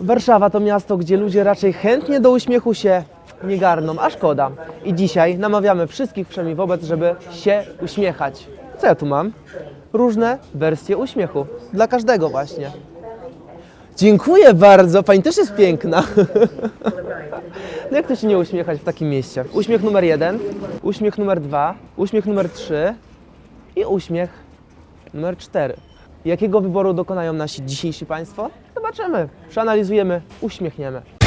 Warszawa to miasto, gdzie ludzie raczej chętnie do uśmiechu się nie garną, a szkoda. I dzisiaj namawiamy wszystkich wszemi wobec, żeby się uśmiechać. Co ja tu mam? Różne wersje uśmiechu. Dla każdego właśnie. Dziękuję bardzo, pani też jest piękna. No jak to się nie uśmiechać w takim mieście? Uśmiech numer jeden, uśmiech numer dwa, uśmiech numer trzy i uśmiech numer cztery. Jakiego wyboru dokonają nasi dzisiejsi Państwo? Zobaczymy, przeanalizujemy, uśmiechniemy.